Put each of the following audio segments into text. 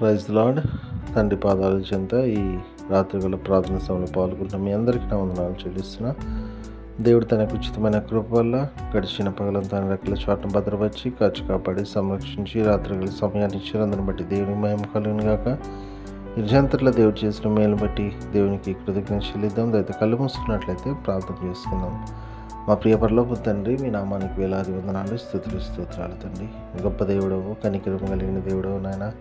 Praise lord తండ్రి పాదాల చెంత ఈ రాత్రిగల ప్రార్థన సభలో పాల్గొంటున్న మీ అందరికీ నా వందనాలు చెల్లిస్తున్నా. దేవుడు తనకు ఉచితమైన కృప వల్ల గడిచిన పగలంతా తన రెక్కల చోటను భద్రపరిచి కాచి కాపాడి సంరక్షించి రాత్రిగల సమయాన్ని ఇచ్చినందుని బట్టి దేవుని మహిమ కలుగును గాక. నిర్జంతట్లో దేవుడు చేసిన మేలు బట్టి దేవునికి కృతజ్ఞత చెల్లిద్దాం. దయతో కళ్ళు మూసుకున్నట్లయితే ప్రార్థన చేసుకుందాం. మా ప్రియ పరలోపు తండ్రి మీ నామానికి వేలాది వందనాలు స్థుతులు స్తోత్రాలు తండ్రి. గొప్ప దేవుడవు కనికరం కలిగిన దేవుడవు నాయన.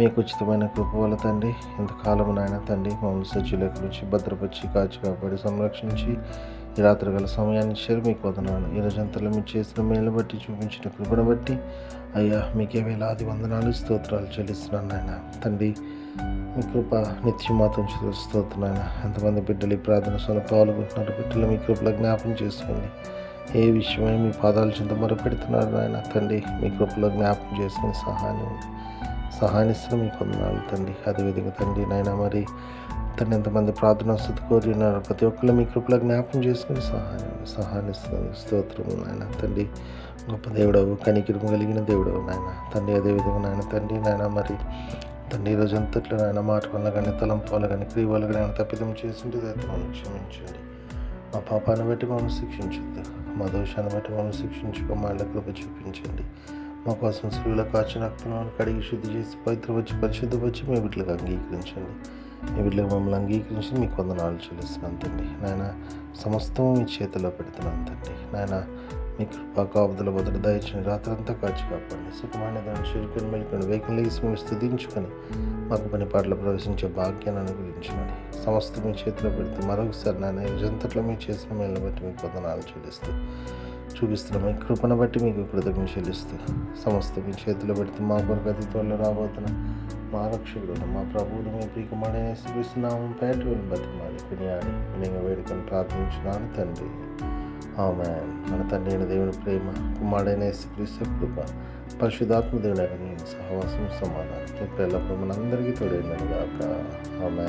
మీకు ఉచితమైన కృపవల తండ్రి ఇంతకాలం నాయన తండ్రి మమ్మల్ని సజ్జులకు నుంచి భద్రపరిచి కాచి కాపాడి సంరక్షించి ఈ రాత్రి గల సమయాన్ని చేరి మీకు వదనాను ఈ రోజంతలో మీరు చేసిన మేలు బట్టి చూపించిన కృపను బట్టి అయ్యా మీకే వేలాది వందనాలు స్తోత్రాలు చెల్లిస్తున్నాను నాయన. తండ్రి మీ కృప నిత్యం మాత్రం చూస్తున్నాను ఎంతమంది బిడ్డలు ఈ ప్రార్థన సభలో పాల్గొంటున్నారు. బిడ్డలు మీ కృపలో జ్ఞాపం చేసుకోండి. ఏ విషయమై మీ పాదాలు చింత మొరపెడుతున్నారు నాయన. తండ్రి మీ కృపలో జ్ఞాపం చేసుకుని సహాయం సహాయనిస్తున్న మీకు వందనాలు తండ్రి. అదేవిధంగా తండ్రి నాయన మరి తండ్రి ఎంతమంది ప్రార్థన స్థుతి కోరి ఉన్నారు ప్రతి ఒక్కరు మీ కృపలో జ్ఞాపం చేసుకుని సహాయం సహాయనిస్తున్న స్తోత్రము నాయన. తండ్రి గొప్ప దేవుడవు కనికిరము కలిగిన దేవుడవు నాయన. తండ్రి అదేవిధంగా నాయన తండ్రి నాయన మరి తండ్రి ఈరోజు అంతట్లో నాయన మాట వల్ల కానీ తలంపు వల్ల కానీ క్రియ వల్ల కానీ తప్పిదం చేసింటే దైత్వం క్షమించండి. మా పాపాన్ని బట్టి మమ్మల్ని శిక్షించద్దు. మా దోషాన్ని బట్టి మమ్మల్ని శిక్షించుకో మా ఇళ్ళ కృప చూపించండి. మా కోసం స్త్రీల కాచిన రక్తనాన్ని కడిగి శుద్ధి చేసి పవిత్రపరిచి పరిశుద్ధపరిచి మీ బిడ్డలకు అంగీకరించండి. మీ బిడ్డలకు మమ్మల్ని అంగీకరించి మీకు వందనాలు చెల్లిస్తున్నాను తండ్రి. నాయన సమస్తం మీ చేతిలో పెడుతున్నాను తండ్రి. నాయన మీ కృపా కాపుదల భద్రత దయచండి రాత్రంతా కాచి కాపాడండి. సుఖమైన దాన్ని చురుకుని మెలుకొని వేగం లేసి మేము స్థుతించుకొని మాకు పని పాటలు ప్రవేశించే భాగ్యాన్ని అనుగ్రహించమని సమస్తం మీ చేతిలో పెడితే మరొకసారి నాయన జంతట్లో మీరు చేసిన మేలు బట్టి మీకు వందనాలు చెల్లిస్తూ చూపిస్తున్నాం. మీ కృపను బట్టి మీకు కృతజ్ఞ చెల్లిస్తూ సమస్త మీ చేతిలో పెడుతూ మా కొరకు అతి త్వరలో రాబోతున్న మా రక్షకుడు మా ప్రభువుడు మీ ప్రియకుమారని చూపిస్తున్నాము పేట బతిమాలి. కొనియాడి వినిగా వేడుకొని ప్రార్థించినాను తండ్రి. ఆమె మన తండ్రి అయిన దేవుని ప్రేమ కుమారుడైన యేసుక్రీస్తు కృప పరిశుధాత్మ దేవుని సహవాసం సమాధానం ఇప్పుడు ఎల్లప్పుడూ మనందరికీ తోడైందని కాక ఆమె